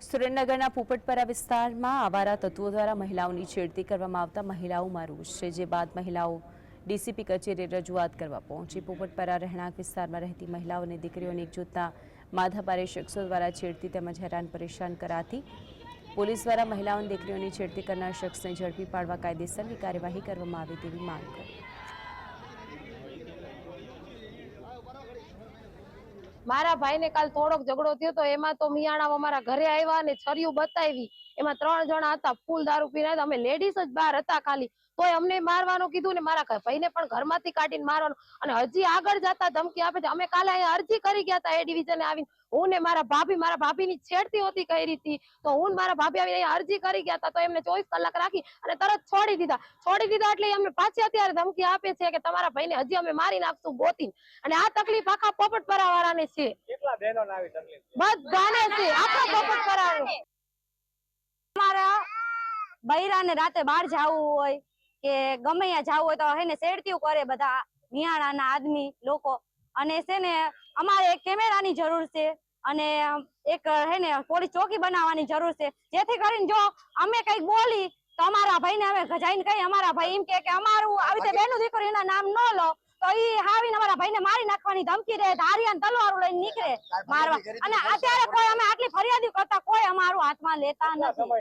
સુરેન્દ્રનગરના પોપટપરા વિસ્તારમાં આવારા તત્વો દ્વારા મહિલાઓની છેડતી કરવામાં આવતા મહિલાઓમાં રોષ છે, જે બાદ મહિલાઓ ડીસીપી કચેરીએ રજૂઆત કરવા પહોંચી. પોપટપરા રહેણાંક વિસ્તારમાં રહેતી મહિલાઓ અને દીકરીઓને એકજૂથના માધાપારે શખ્સો દ્વારા છેડતી તેમજ હેરાન પરેશાન કરાતી. પોલીસ દ્વારા મહિલાઓ અને દીકરીઓની છેડતી કરનાર શખ્સને ઝડપી પાડવા કાયદેસરની કાર્યવાહી કરવામાં આવે તેવી માંગ કરી. મારા ભાઈને કાલ થોડોક ઝઘડો થયો તો એમાં તો મિયાણા અમારા ઘરે આવ્યા અને છરિયું બતાવી. એમાં ત્રણ જણા હતા, ફૂલ દારૂ પીને અમે લેડીઝ જ બહાર હતા ખાલી. તોય અમને મારવાનું કીધું ને મારા ભાઈને પણ ઘરમાંથી કાઢીને મારવાનું. અને હજી આગળ જતા ધમકી આપે છે. અમે કાલે અહીંયા અરજી કરી ગયા હતા એ ડિવિઝને આવીને. હું ને મારા ભાભી મારા ભાભીની છેડતી હોતી કરી હતી. તો હું મારા ભાભી આવીને અરજી કરી ગયા હતા. તો એમને ચોવીસ કલાક રાખી અને તરત છોડી દીધા. છોડી દીધા એટલે એ અમને પાછી અત્યારે ધમકી આપે છે કે તમારા ભાઈને હજી અમે મારી નાખશું ગોતી અને આ તકલીફ આખા પોપટપરા વાળાને છે? બધાને છે. આખા પોપટપરાને અમારા બૈરાને રાતે બહાર જવું હોય કે ગમે ત્યાં જવું હોય તો હે ને શેડતીયું કરે બધા. મિયાણાના આદમી લોકો. અને છે ને અમારે એક કેમેરાની જરૂર છે અને એક હે ને પોલીસ ચોકી બનાવવાની જરૂર છે. જેથી કરીને જો અમે કંઈક બોલી તો અમારા ભાઈને અમે ગજાઈને કઈ અમારા ભાઈ એમ કે અમારું આવી રીતે બેનું દીકરીના નામ ન લો તો ઈ આવીને અમારા ભાઈને મારી નાખવાની ધમકી દે ધારિયા તલવારું લઈને નીકળે મારવા. અને અત્યારે કોઈ અમે આટલી ફરિયાદી કરતા કોઈ અમારું હાથમાં લેતા નથી.